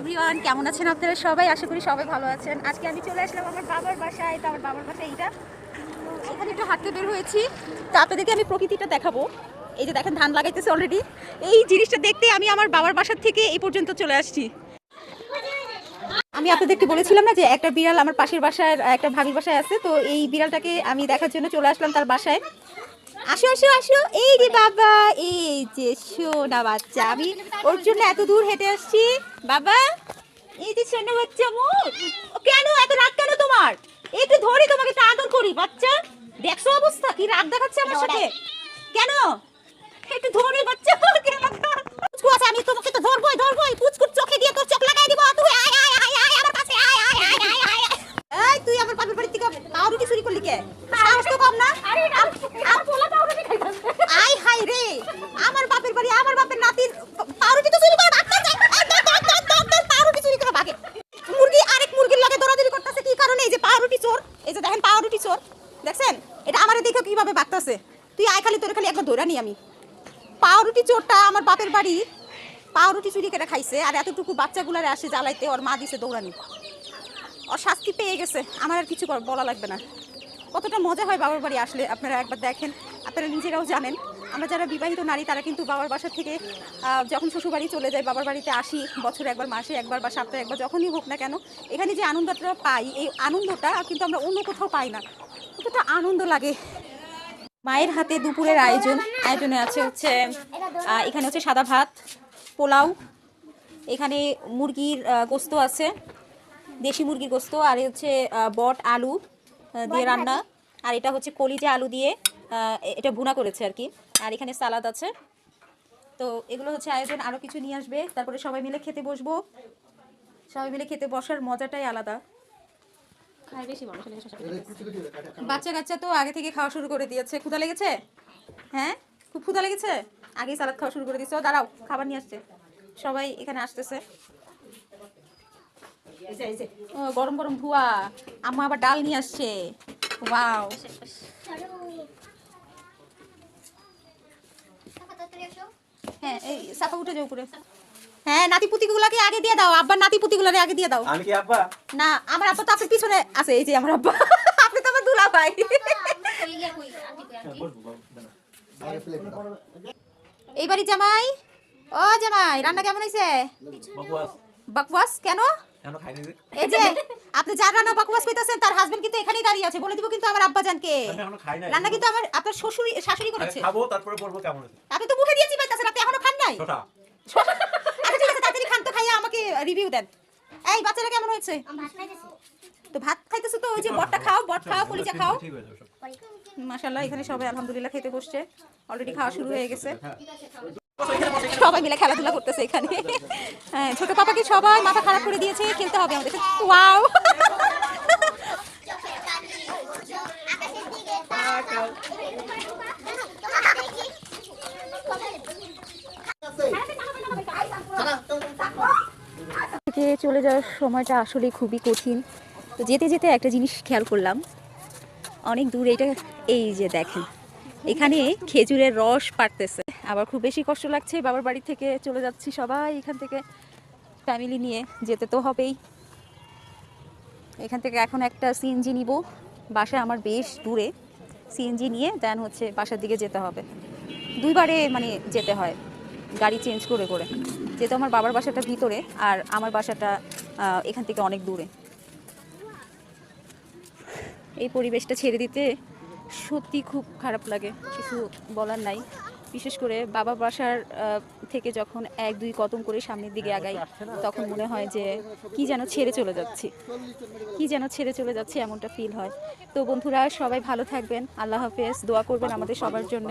Everyone, কেমন আছেন আপনারা সবাই? আশা করি সবাই ভালো আছেন। আজকে আমি চলে আসলাম আমার বাবার বাসায়, তো আমার বাবার বাসায় এইটা। এখানে একটু হাঁটতে বের হয়েছি। তো আপনাদেরকে আমি প্রকৃতিটা দেখাবো। এই যে দেখেন, ধান লাগাইতেছে অলরেডি এই জিনিসটা দেখতে আমি আমার বাবার বাসার থেকে এই পর্যন্ত চলে আসছি। আমি আপনাদেরকে বলেছিলাম না যে একটা বিড়াল আমার পাশের বাসায় একটা ভাবির বাসায় আছে, তো এই বিড়ালটাকে আমি দেখার জন্য চলে আসলাম তার বাসায়। আসো আসো আসো। এই রে বাবা এই যে সোনা বাচ্চা। আমি ওর জন্য এত দূর হেঁটে আসছি। বাবা এই যে সোনা বাচ্চা মুখ কেন এত রাগ কেন তোমার? একটু ধরি তোমাকে একটু আদর করি বাচ্চা। দেখছ অবস্থা? কি রাগ দেখাচ্ছে আমার সাথে? কেন? একটু ধরি বাচ্চা। পুচকু আছে আমি তোমাকে তো ধরবই ধরবই। পুচকুর চোখে দিয়ে তোর চোখ লাগাই দিব। তুই আয় আয় আয় আয় আমার কাছে আয় আয় আয় আয় আয় আয়। তুই আমার বাপের বাড়ি থেকে পাউরুটি চুরি করলি কে? সাহস তো কম না? আরে আর পোলা পাউরুটি খাইতাছে আই হাই রে। আমার বাপের বাড়ি, আমার বাপের নাতির পাউরুটি তো চুরি করে ভাগতে পাউরুটি চুরি করে ভাগে মুরগি, আরেক মুরগির লগে দৌড়াদৌড়ি করতেছে। কি কারণে? এই যে পাউরুটি চোর, এই যে দেখেন পাউরুটি চোর। দেখছেন? এটা আমারে দেখো কীভাবে ভাগতাছে তুই আয় খালি, তোর খালি একবার ধরে নি আমি। পাউরুটি চোরটা আমার বাপের বাড়ি পাউরুটি চুরি করে খাইছে, আর এতটুকু বাচ্চাগুলারে আসে জ্বালাইতে ওর মা দিছে দৌড়ানি। ওর শাস্তি পেয়ে গেছে। আমার আর কিছু বলা লাগবে না। কতটা মজা হয় বাবার বাড়ি আসলে আপনারা একবার দেখেন। আপনারা নিজেরাও জানেন, আমরা যারা বিবাহিত নারী, তারা কিন্তু বাবার বাসা থেকে যখন শ্বশুরবাড়ি চলে যায়, বাবার বাড়িতে আসি, বছরে একবার, মাসে একবার বা সপ্তাহে একবার, যখনই হোক না কেন, এখানে যে আনন্দটা পাই, এই আনন্দটা কিন্তু আমরা অন্য কোথাও পাই না। কতটা আনন্দ লাগে। মায়ের হাতে দুপুরের আয়োজন, আয়োজনে আছে হচ্ছে এখানে হচ্ছে সাদা ভাত, পোলাও, এখানে মুরগির গোস্ত আছে, দেশি মুরগির গোস্ত, আর হচ্ছে বট, আলু দিয়ে রান্না। আর এটা হচ্ছে কলিজা আলু দিয়ে এটা ভুনা করেছে আর কি। আর এখানে সালাদ আছে। তো এগুলো হচ্ছে আয়োজন আরও কিছু নিয়ে আসবে। তারপরে সবাই মিলে খেতে বসবো। সবাই মিলে খেতে বসার মজাটাই আলাদা। খায় বেশি মানুষ। বাচ্চা কাচ্চা তো আগে থেকে খাওয়া শুরু করে দিয়েছে। ক্ষুধা লেগেছে? হ্যাঁ? খুব ক্ষুধা লেগেছে? আগেই সালাদ খাওয়া শুরু করে দিয়েছে। ও দাঁড়াও খাবার নিয়ে আসছে। সবাই এখানে আসতেছে। গরম গরম ধোয়া। আম্মা আবার ডাল নিয়ে আসছে। ওয়াও। হ্যাঁ এই সাপা উঠে যাও উপরে। হ্যাঁ নাতি পুতিগুলোকে আগে দিয়ে দাও। আব্বার নাতি পুতিগুলোকে আগে দিয়ে দাও। আমি কি আব্বা? না আমার আব্বা তো আপনার পিছনে আছে। এই যে আমার আব্বা। আপনি তো আমার দুলা ভাই। এইবারই জামাই? ও জামাই রান্না কেমন হয়েছে? বকওয়াস বাকওয়াস কেন? এই যে আপনি যার রান্না তার হাজবেন্ড কিন্তু এখানেই দাঁড়িয়ে আছে। বলে দিব কিন্তু আমার আব্বা জানকে আমি এখনও রান্না কিন্তু আমার আপনার শ্বশুরি শাশুড়ি করেছে। খাব তারপরে বলব কেমন আপনি তো মুখে আপনি এখনও খান নাই? আচ্ছা ঠিক আছে তাড়াতাড়ি খান তো খাইয়া আমাকে রিভিউ দেন। এই বাচ্চারা কেমন হয়েছে? তো ভাত খাইতেছো তো ওই যে বটটা খাও বট খাও কলিজা খাও। হয়ে এখানে সবাই আলহামদুলিল্লাহ খেতে বসছে। অলরেডি খাওয়া শুরু হয়ে গেছে। সবাই মিলে খেলাধুলা করতেছে এখানে। হ্যাঁ ছোট পাপাকে সবাই মাথা খারাপ করে দিয়েছে, খেলতে হবে আমাদের। চলে যাওয়ার সময়টা আসলে খুবই কঠিন। তো যেতে যেতে একটা জিনিস খেয়াল করলাম। অনেক দূর এটা এই যে দেখেন, এখানে খেজুরের রস পাড়তেছে। আবার খুব বেশি কষ্ট লাগছে, বাবার বাড়ি থেকে চলে যাচ্ছি সবাই এখান থেকে। ফ্যামিলি নিয়ে যেতে তো হবেই। এখান থেকে এখন একটা সিএনজি নিব। বাসায় আমার বেশ দূরে। সিএনজি নিয়ে দেন হচ্ছে বাসার দিকে যেতে হবে। দুইবারে মানে যেতে হয়, গাড়ি চেঞ্জ করে করে। যেহেতু আমার বাবার বাসাটা ভিতরে আর আমার বাসাটা এখান থেকে অনেক দূরে। এই পরিবেশটা ছেড়ে দিতে সত্যি খুব খারাপ লাগে, কিছু বলার নাই। বিশেষ করে বাবা বাসার থেকে যখন এক, দুই কদম করে সামনের দিকে আগাই, তখন মনে হয় যে কি যেন ছেড়ে চলে যাচ্ছি। কি যেন ছেড়ে চলে যাচ্ছে এমনটা ফিল হয়। তো বন্ধুরা, সবাই ভালো থাকবেন। আল্লাহ হাফেজ। দোয়া করবেন আমাদের সবার জন্য।